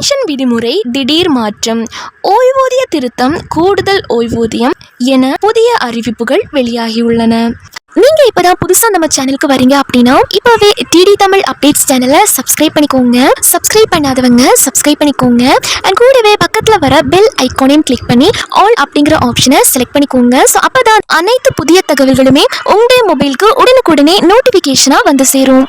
Pension விதிமுறை திடீர் மாற்றம் ஓய்வூதிய திருத்தம் கூடுதல் ஓய்வூதியம் என புதிய அறிவிப்புகள் வெளியாகியுள்ளன. நீங்க இப்பதான் புதுசா நம்ம சேனலுக்கு வரீங்க அப்படின்னா இப்பவே டிடி தமிழ் அப்டேட்ஸ் சேனலை சப்ஸ்கிரைப் பண்ணிக்கோங்க. சப்ஸ்கிரைப் பண்ணாதவங்க சப்ஸ்கிரைப் பண்ணிக்கோங்க. அண்ட் கூடவே பக்கத்துல வர பெல் ஐகானையும் கிளிக் பண்ணி ஆல் அப்படிங்கிற ஆப்ஷனை செலக்ட் பண்ணிக்கோங்க. ஸோ அப்பதான் அனைத்து புதிய தகவல்களுமே உங்களுடைய மொபைலுக்கு உடனுக்குடனே நோட்டிபிகேஷனா வந்து சேரும்.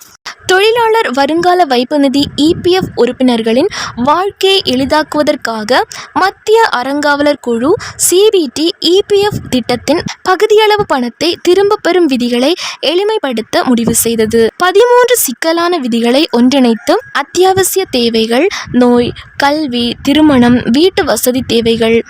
தொழிலாளர் வருங்கால வைப்பு நிதி இபிஎஃப் உறுப்பினர்களின் வாழ்க்கையை எளிதாக்குவதற்காக மத்திய அறங்காவலர் குழு சிபிடி இபிஎஃப் திட்டத்தின் பகுதியளவு பணத்தை திரும்ப பெறும் விதிகளை எளிமைப்படுத்த முடிவு செய்தது. பதிமூன்று சிக்கலான விதிகளை ஒன்றிணைத்து அத்தியாவசிய தேவைகள் நோய் கல்வி திருமணம் வீட்டு வசதி தேவைகள்.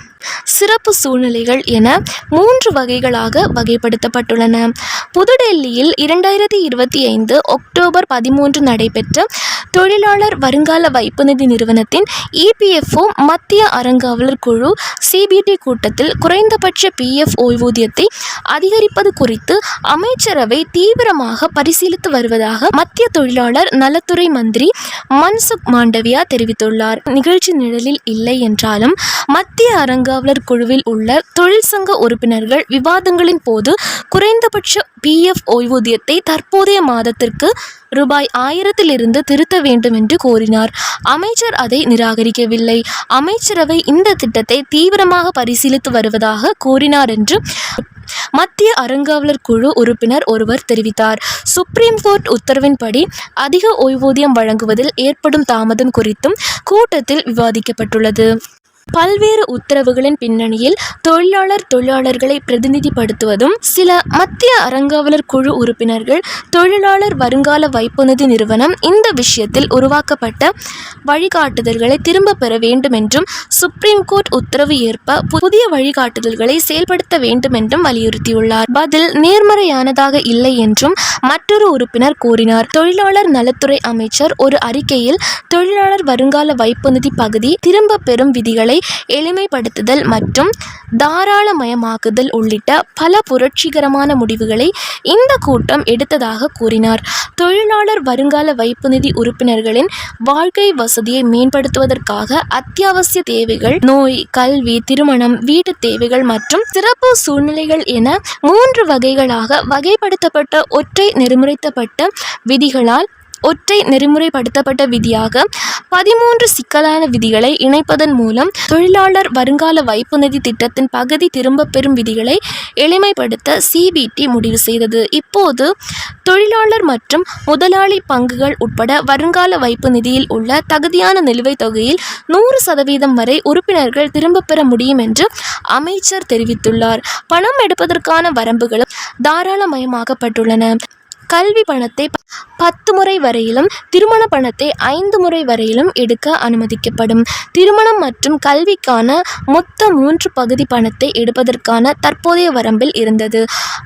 சிறப்பு சூழ்நிலைகள் என மூன்று வகைகளாக வகைப்படுத்தப்பட்டுள்ளன. புதுடெல்லியில் இரண்டாயிரத்தி இருபத்தி ஐந்து அக்டோபர் பதிமூன்று நடைபெற்ற தொழிலாளர் வருங்கால வைப்பு நிதி நிறுவனத்தின் இபிஎஃப்ஓ மத்திய அறங்காவலர் குழு சிபிடி கூட்டத்தில் குறைந்தபட்ச பிஎஃப் ஓய்வூதியத்தை அதிகரிப்பது குறித்து அமைச்சரவை தீவிரமாக பரிசீலித்து வருவதாக மத்திய தொழிலாளர் நலத்துறை மந்திரி மன்சுக் மாண்டவியா தெரிவித்துள்ளார். நிகழ்ச்சி நிழலில் இல்லை என்றாலும் மத்திய அரங்க அறங்காவலர் குழுவில் உள்ள தொழிற்சங்க உறுப்பினர்கள் விவாதங்களின் போது குறைந்தபட்ச பிஎஃப் ஓய்வூதியத்தை தற்போதைய மாதத்திற்கு ரூபாய் ஆயிரத்திலிருந்து திருத்த வேண்டும் என்று கோரினார். அமைச்சர் அதை நிராகரிக்கவில்லை. அமைச்சரவை இந்த திட்டத்தை தீவிரமாக பரிசீலித்து வருவதாக கூறினார் என்று மத்திய அறங்காவலர் குழு உறுப்பினர் ஒருவர் தெரிவித்தார். சுப்ரீம் கோர்ட் உத்தரவின்படி அதிக ஓய்வூதியம் வழங்குவதில் ஏற்படும் தாமதம் குறித்தும் கூட்டத்தில் விவாதிக்கப்பட்டுள்ளது. பல்வேறு உத்தரவுகளின் பின்னணியில் தொழிலாளர் தொழிலாளர்களை பிரதிநிதிப்படுத்துவதும் சில மத்திய அறங்காவலர் குழு உறுப்பினர்கள் தொழிலாளர் வருங்கால வைப்பு நிதி நிறுவனம் இந்த விஷயத்தில் உருவாக்கப்பட்ட வழிகாட்டுதல்களை திரும்ப பெற வேண்டும் என்றும் சுப்ரீம் கோர்ட் உத்தரவு ஏற்ப புதிய வழிகாட்டுதல்களை செயல்படுத்த வேண்டும் என்றும் வலியுறுத்தியுள்ளார். பதில் நேர்மறையானதாக இல்லை என்றும் மற்றொரு உறுப்பினர் கூறினார். தொழிலாளர் நலத்துறை அமைச்சர் ஒரு அறிக்கையில் தொழிலாளர் வருங்கால வைப்பு நிதி பகுதி திரும்ப பெறும் விதிகளை எளிமைப்படுத்துதல் மற்றும் தாராளமயமாக்குதல் உள்ளிட்ட பல புரட்சிகரமான முடிவுகளை இந்த கூட்டம் எடுத்ததாக கூறினார். தொழிலாளர் வருங்கால வைப்பு நிதி உறுப்பினர்களின் வாழ்க்கை வசதியை மேம்படுத்துவதற்காக அத்தியாவசிய தேவைகள் நோய் கல்வி திருமணம் வீட்டு தேவைகள் மற்றும் சிறப்பு சூழ்நிலைகள் என மூன்று வகைகளாக வகைப்படுத்தப்பட்ட ஒற்றை நெறிமுறைத்தப்பட்ட விதிகளால் ஒற்றை நெறிமுறைப்படுத்தப்பட்ட விதியாக பதிமூன்று சிக்கலான விதிகளை இணைப்பதன் மூலம் தொழிலாளர் வருங்கால வைப்பு நிதி திட்டத்தின் பகுதி திரும்பப் பெறும் விதிகளை எளிமைப்படுத்த சிபிடி முடிவு செய்தது. இப்போது தொழிலாளர் மற்றும் முதலாளி பங்குகள் உட்பட வருங்கால வைப்பு நிதியில் உள்ள தகுதியான நிலுவைத் தொகையில் நூறு சதவீதம் வரை உறுப்பினர்கள் திரும்பப் பெற முடியும் என்று அமைச்சர் தெரிவித்துள்ளார். பணம் எடுப்பதற்கான வரம்புகளும் தாராளமயமாக்கப்பட்டுள்ளன. கல்வி பணத்தை பத்து முறை வரையிலும் திருமண பணத்தை ஐந்து முறை வரையிலும் எடுக்க அனுமதிக்கப்படும். திருமணம் மற்றும் கல்விக்கான மொத்த மூன்று பகுதி பணத்தை எடுப்பதற்கான தற்போதைய வரம்பில் இருந்தது.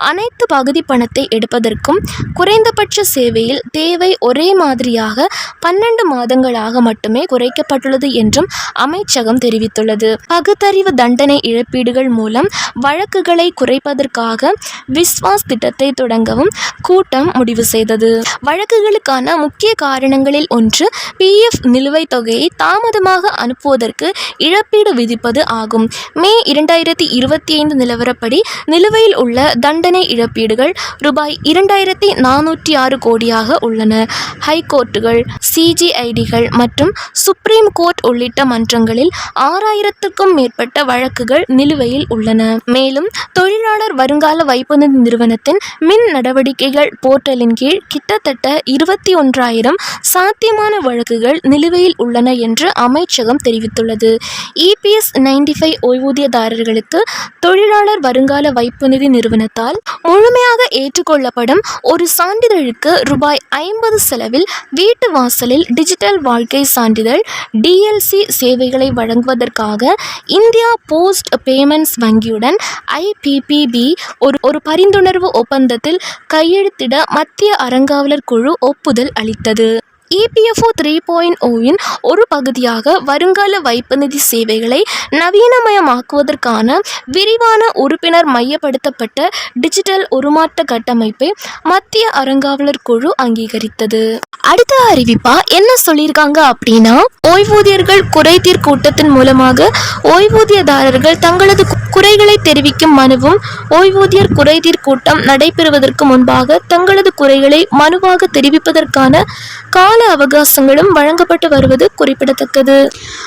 அனைத்து பகுதி பணத்தை எடுப்பதற்கும் குறைந்தபட்ச சேவையில் தேவை ஒரே மாதிரியாக பன்னெண்டு மாதங்களாக மட்டுமே குறைக்கப்பட்டுள்ளது என்றும் அமைச்சகம் தெரிவித்துள்ளது. பகுத்தறிவு தண்டனை இழப்பீடுகள் மூலம் வழக்குகளை குறைப்பதற்காக விஸ்வாஸ் திட்டத்தை தொடங்கவும் கூட்டம் முடிவு செய்தது. வழக்குகளுக்கான முக்கிய காரணங்களில் ஒன்று பிஎஃப் நிலுவைத் தொகையை தாமதமாக அனுப்புவதற்கு இழப்பீடு விதிப்பது ஆகும். மே இரண்டாயிரத்தி இருபத்தி ஐந்து நிலவரப்படி நிலுவையில் உள்ள தண்டனை இழப்பீடுகள் ரூபாய் இரண்டாயிரத்தி நானூற்றி ஆறு கோடியாக உள்ளன. ஹைகோர்ட்டுகள் சிஜிஐடிகள் மற்றும் சுப்ரீம் கோர்ட் உள்ளிட்ட மன்றங்களில் ஆறாயிரத்துக்கும் மேற்பட்ட வழக்குகள் நிலுவையில் உள்ளன. மேலும் தொழிலாளர் வருங்கால வைப்பு நிதி நிறுவனத்தின் மின் நடவடிக்கைகள் போர்ட்டலின் கீழ் கிட்டத்தட்ட இருபத்தி ஒன்றாயிரம் சாத்தியமான வழக்குகள் நிலுவையில் உள்ளன என்று அமைச்சகம் தெரிவித்துள்ளது. இபிஎஸ் நைன்டி ஃபைவ் ஓய்வூதியதாரர்களுக்கு தொழிலாளர் வருங்கால வைப்பு நிதி நிறுவனத்தால் முழுமையாக ஏற்றுக்கொள்ளப்படும் ஒரு சான்றிதழுக்கு ரூபாய் ஐம்பது செலவில் வீட்டு வாசலில் டிஜிட்டல் வாழ்க்கை சான்றிதழ் டிஎல்சி சேவைகளை வழங்குவதற்காக இந்தியா போஸ்ட் பேமெண்ட்ஸ் வங்கியுடன் ஐபிபிபி ஒரு ஒரு பரிந்துணர்வு ஒப்பந்தத்தில் கையெழுத்திட மத்திய அறங்காவலர் குழு ஒப்புதல் அளித்தது. இபிஎஃப்ஓ த்ரீ பாயிண்ட் ஓவின் ஒரு பகுதியாக வருங்கால வைப்பு நிதி சேவைகளை நவீனமயமாக்குவதற்கான விரிவான உறுப்பினர் மையப்படுத்தப்பட்ட டிஜிட்டல் உருமாற்ற கட்டமைப்பை மத்திய அறங்காவலர் குழு அங்கீகரித்தது. அடுத்த அறிவிப்பா என்ன சொல்லியிருக்காங்க அப்படின்னா ஓய்வூதியர்கள் குறைதீர் கூட்டத்தின் மூலமாக ஓய்வூதியதாரர்கள் தங்களது குறைகளை தெரிவிக்கும் மனுவும் ஓய்வூதியர் குறைதீர் கூட்டம் நடைபெறுவதற்கு முன்பாக தங்களது குறைகளை மனுவாக தெரிவிப்பதற்கான கால அவகாசங்களும் வழங்கப்பட்டு வருவது குறிப்பிடத்தக்கது.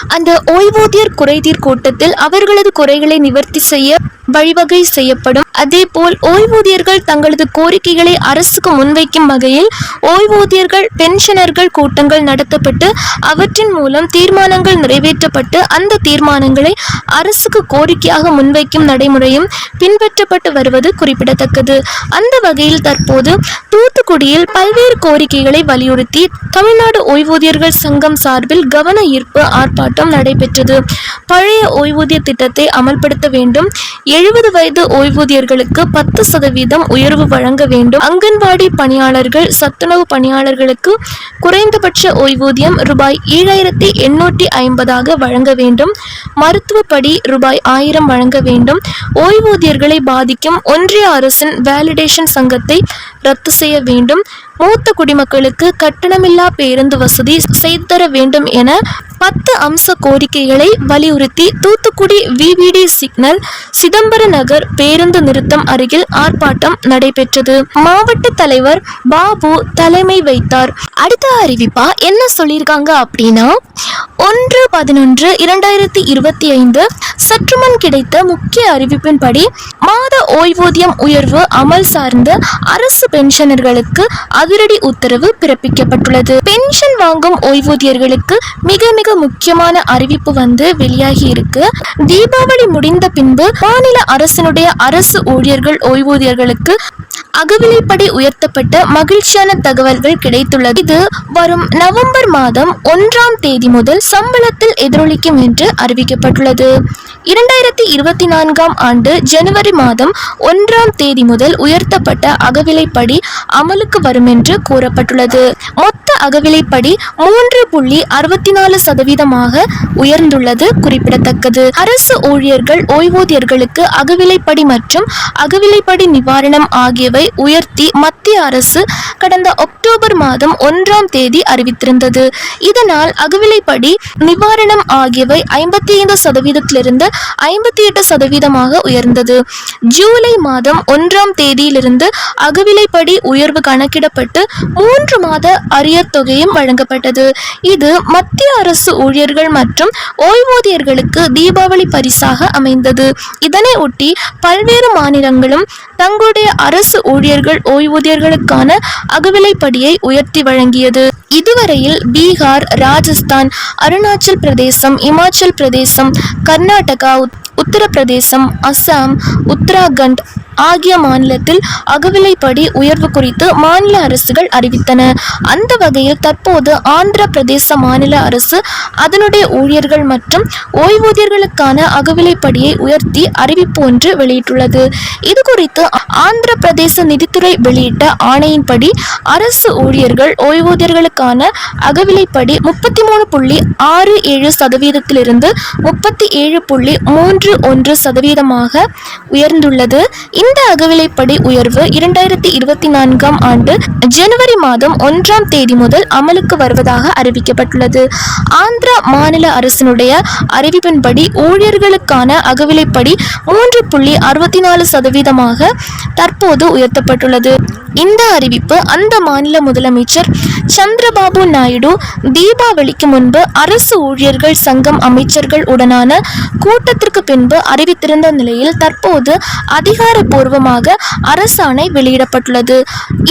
அந்த ஓய்வூதியர் குறைதீர் கூட்டத்தில் அவர்களது குறைகளை நிவர்த்தி செய்ய வழிவகை செய்யப்படும். அதேபோல் ஓய்வூதியர்கள் தங்களது கோரிக்கைகளை அரசுக்கு முன்வைக்கும் வகையில் ஓய்வூதியர்கள் பென்ஷனர்கள் கூட்டங்கள் நடத்தப்பட்டு அவற்றின் மூலம் தீர்மானங்கள் நிறைவேற்றப்பட்டு அந்த தீர்மானங்களை அரசுக்கு கோரிக்கையாக முன்வைக்கும் நடைமுறையும் பின்பற்றப்பட்டு வருவது குறிப்பிடத்தக்கது. அந்த வகையில் தற்போது தூத்துக்குடியில் பல்வேறு கோரிக்கைகளை வலியுறுத்தி தமிழ்நாடு ஓய்வூதியர்கள் சங்கம் சார்பில் கவன ஈர்ப்பு ஆர்ப்பாட்டம் நடைபெற்றது. பழைய ஓய்வூதிய திட்டத்தை அமல்படுத்த வேண்டும். எழுபது வயது ஓய்வூதியர்களுக்கு பத்து சதவீதம் உயர்வு வழங்க வேண்டும். அங்கன்வாடி பணியாளர்கள் சத்துணவு பணியாளர்களுக்கு குறைந்தபட்ச ஓய்வூதியம் ரூபாய் ஏழாயிரத்தி எண்ணூற்றி ஐம்பதாக வழங்க வேண்டும். மருத்துவப்படி ரூபாய் ஆயிரம் வழங்க வேண்டும். ஓய்வூதியர்களை பாதிக்கும் ஒன்றிய அரசின் வேலிடேஷன் சங்கத்தை ரத்து செய்ய வேண்டும். மூத்த குடிமக்களுக்கு கட்டணமில்லா பேருந்து வசதி செய்து தர வேண்டும் என பத்து அம்ச கோரிக்கைகளை வலியுறுத்தி தூத்துக்குடி விவிடி சிக்னல் சிதம்பர நகர் பேருந்து நிறுத்தம் அருகில் ஆர்ப்பாட்டம் நடைபெற்றது. மாவட்ட தலைவர் பாபு தலைமை வைத்தார். அடுத்த அறிவிப்பா என்ன சொல்லியிருக்காங்க அப்படின்னா ஒன்று பதினொன்று இரண்டாயிரத்தி இருபத்தி ஐந்து சற்றுமுன் கிடைத்த முக்கிய அறிவிப்பின்படி மாத ஓய்வூதியம் உயர்வு அமல் சார்ந்த அரசு பென்ஷனர்களுக்கு அதிரடி உத்தரவு பிறப்பிக்கப்பட்டுள்ளது. பென்ஷன் வாங்கும் ஓய்வூதியர்களுக்கு மிக மிக முக்கியமான அறிவிப்பு வந்து வெளியாகி இருக்கு. தீபாவளி முடிந்த பின்பு மாநில அரசினுடைய அரசு ஊழியர்கள் ஓய்வூதியர்களுக்கு அகவிலைப்படி உயர்த்தப்பட்ட மகிழ்ச்சியான தகவல்கள் கிடைத்துள்ளது. இது வரும் நவம்பர் மாதம் ஒன்றாம் தேதி முதல் சம்பளத்தில் எதிரொலிக்கும் என்று அறிவிக்கப்பட்டுள்ளது. இரண்டாயிரத்தி இருபத்தி நான்காம் ஆண்டு ஜனவரி மாதம் ஒன்றாம் தேதி முதல் உயர்த்தப்பட்ட அகவிலைப்படி அமலுக்கு வரும் என்று கூறப்பட்டுள்ளது. மொத்த அகவிலைப்படி மூன்று புள்ளி அறுபத்தி நாலு சதவீதமாக உயர்ந்துள்ளது குறிப்பிடத்தக்கது. அரசு ஊழியர்கள் ஓய்வூதியர்களுக்கு அகவிலைப்படி மற்றும் அகவிலைப்படி நிவாரணம் ஆகியவை உயர்த்தி மத்திய அரசு கடந்த அக்டோபர் மாதம் ஒன்றாம் தேதி அறிவித்திருந்தது. இதனால் அகவிலைப்படி நிவாரணம் ஆகியவை ஐம்பத்தி ஐந்து சதவீதத்திலிருந்து ஐம்பத்தி எட்டு சதவீதமாக உயர்ந்தது. ஜூலை மாதம் ஒன்றாம் தேதியிலிருந்து அகவிலைப்படி உயர்வு கணக்கிடப்பட்டு மூன்று மாத அரியர் தொகையும் வழங்கப்பட்டது. இது மத்திய அரசு ஊழியர்கள் மற்றும் ஓய்வூதியர்களுக்கு தீபாவளி பரிசாக அமைந்தது. இதனை ஒட்டி பல்வேறு மாநிலங்களும் தங்களுடைய அரசு ஊழியர்கள் இளைஞர்களுக்கான அகவிலைப்படியை உயர்த்தி வழங்கியது. இதுவரையில் பீகார் ராஜஸ்தான் அருணாச்சல் பிரதேசம் இமாச்சல் பிரதேசம் கர்நாடகா உத்தரப்பிரதேசம் அஸ்ஸாம் உத்தராகண்ட் ஆகிய மாநிலத்தில் அகவிலைப்படி உயர்வு குறித்து மாநில அரசுகள் அறிவித்தன. அந்த வகையில் தற்போது ஆந்திர பிரதேச மாநில அரசு அதனுடைய ஊழியர்கள் மற்றும் ஓய்வூதியர்களுக்கான அகவிலைப்படியை உயர்த்தி அறிவிப்பு ஒன்று வெளியிட்டுள்ளது. இது குறித்து ஆந்திர பிரதேச நிதித்துறை வெளியிட்ட ஆணையின்படி அரசு ஊழியர்கள் ஓய்வூதியர்களுக்கான அகவிலைப்படி முப்பத்தி மூணு புள்ளி ஆறு ஏழு சதவீதத்திலிருந்து முப்பத்தி ஏழு புள்ளி மூன்று ஒன்று சதவீதமாக உயர்ந்துள்ளது. இந்த இந்த அகவிலைப்படி உயர்வு இரண்டாயிரத்தி இருபத்தி நான்காம் ஆண்டு ஜனவரி மாதம் ஒன்றாம் தேதி முதல் அமலுக்கு வருவதாக அறிவிக்கப்பட்டுள்ளது. ஆந்திரா மாநில அரசினுடைய அறிவிப்பின்படி ஊழியர்களுக்கான அகவிலைப்படி மூன்று புள்ளி அறுபத்தி நாலு சதவீதமாக தற்போது உயர்த்தப்பட்டுள்ளது. இந்த அறிவிப்பு அந்த மாநில முதலமைச்சர் சந்திரபாபு நாயுடு தீபாவளிக்கு முன்பு அரசு ஊழியர்கள் சங்கம் அமைச்சர்கள் உடனான கூட்டத்திற்கு பின்பு அறிவித்திருந்த நிலையில் தற்போது அதிகாரப்பூர்வ அதிகாரப்பூர்வமாக அரசாணை வெளியிடப்பட்டுள்ளது.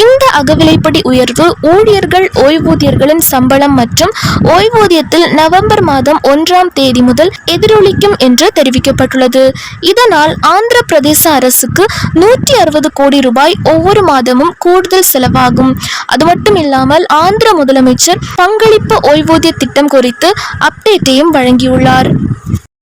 இந்த அகவிலைப்படி உயர்வு ஊழியர்கள் ஓய்வூதியர்களின் சம்பளம் மற்றும் ஓய்வூதியத்தில் நவம்பர் மாதம் ஒன்றாம் தேதி முதல் எதிரொலிக்கும் என்று தெரிவிக்கப்பட்டுள்ளது. இதனால் ஆந்திர பிரதேச அரசுக்கு நூற்றி அறுபது கோடி ரூபாய் ஒவ்வொரு மாதமும் கூடுதல் செலவாகும். அது மட்டும் இல்லாமல் ஆந்திர முதலமைச்சர் பங்களிப்பு ஓய்வூதிய திட்டம் குறித்து அப்டேட்டையும் வழங்கியுள்ளார்.